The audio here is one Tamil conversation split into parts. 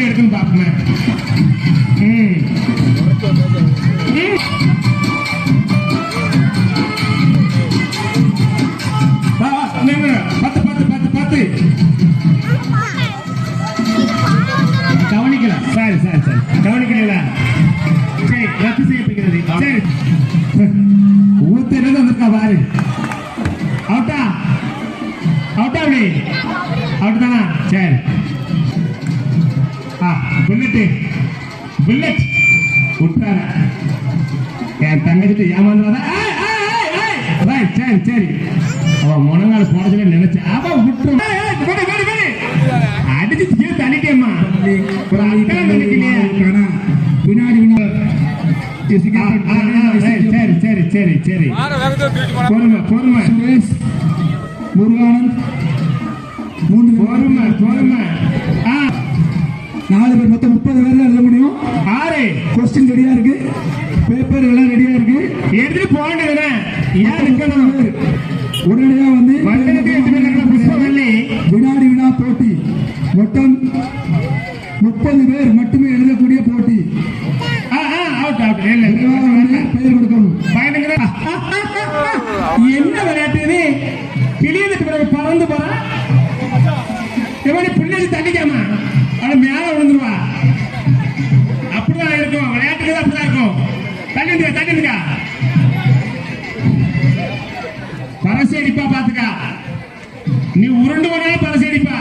இருக்குன்னு பார்ப்போமே. ம். ம். பத்து பத்து பத்து பத்து கவனிக்கல. சரி சரி சரி. கவனிக்கலாம் சரி ரத்து செய்யப்படுகிறது சரி. ஊத்தினது வந்திருக்கா பாரு. அவுட்டா. அவுட்டா அப்படி. அவுட் தானா சரி. ஆ புல்லட்டு புல்லட் விட்டார என் தங்கச்சிட்டு ஏமாந்துடாத. ரைட், சரி சரி. அவன் முனங்கால போடச்சுல நினைச்சேன் அவன் விட்டு விடு விடு விடு அடிச்சு கீழே தள்ளிட்டேம்மா. ஒரு அக்கறை நினைக்கலையே. ஆ, சரி சரி சரி சரி. பொறுமை பொறுமை. சுரேஷ் முருகானந்த் மூன்று பேர் பொறுமை பொறுமை ஆ நாலு பேர் மொத்தம் முப்பது பேர் தான் எழுத முடியும். ஆறு. கொஸ்டின் ரெடியா இருக்கு. பேப்பர் எல்லாம் ரெடியா இருக்கு. எடுத்துட்டு போகணுதுண்ணே ஏன் இருக்கணும் பேர் உடனடியா வந்து வினாடி வினா போட்டி. மொத்தம் முப்பது பேர் மட்டுமே எழுதக்கூடிய போட்டி. பெயர் கொடுக்கணும். என்ன விளையாட்டு பிறகு பறந்து போறான் எப்படி பிள்ளைக்கு அவளை மேல விழுந்துருவா. அப்படிதான் இருக்கும். விளையாட்டுக்கு அப்படிதான் இருக்கும். தள்ளிடுங்க தள்ளிடுங்க. பரசி அடிப்பா பாத்துக்கா. நீ உருண்டு போனாலும் பரசி அடிப்பா.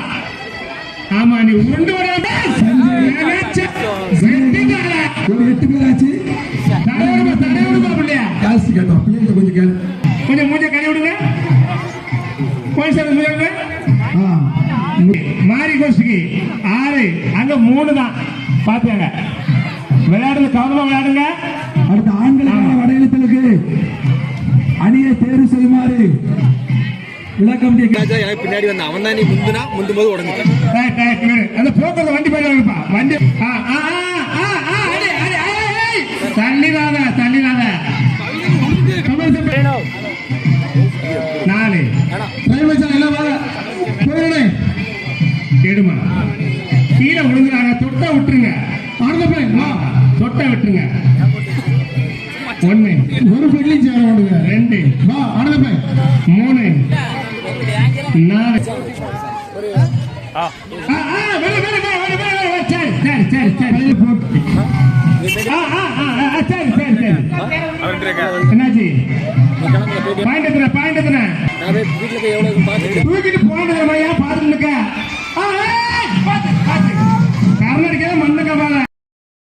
ஆமா நீ உருண்டு போனாலும் ஒரு எட்டு பேர் ஆச்சு. தடையோடுமா தடையோடுமா பிள்ளையா. ஜாஸ்தி கேட்டோம். பிள்ளைங்க கொஞ்சம் கேளு. கொஞ்சம் மூஞ்ச கழுவி விடுங்க. கொஞ்சம் சார் கோஷ்டிக்கு ஆறு அங்க மூணு தான். பாத்துங்க விளையாடுங்க கவனமா விளையாடுங்க. அடுத்த ஆண்களுக்கான வடையளித்தலுக்கு அணியை தேர்வு செய்யுமாறு விளக்கம் பின்னாடி வந்த? அவன் தான் நீ முந்துனா முந்தும் போது இவரு. அந்த போக்குவரத்து வண்டி போயிருவாங்கப்பா வண்டி எடுமா கீழே விழுந்துறாங்க தொட்டா விட்டுருங்க. தொட்டா விட்டுருங்க. ஒண்ணு. ஒரு பெட்லையும் சேர மாட்டுங்க ரெண்டு. வா அடுத்த போய். மூணு. நாலு. என்னாச்சு? பாயிண்ட் பாயிண்ட் எத்தனை நான் போய் வீட்டுல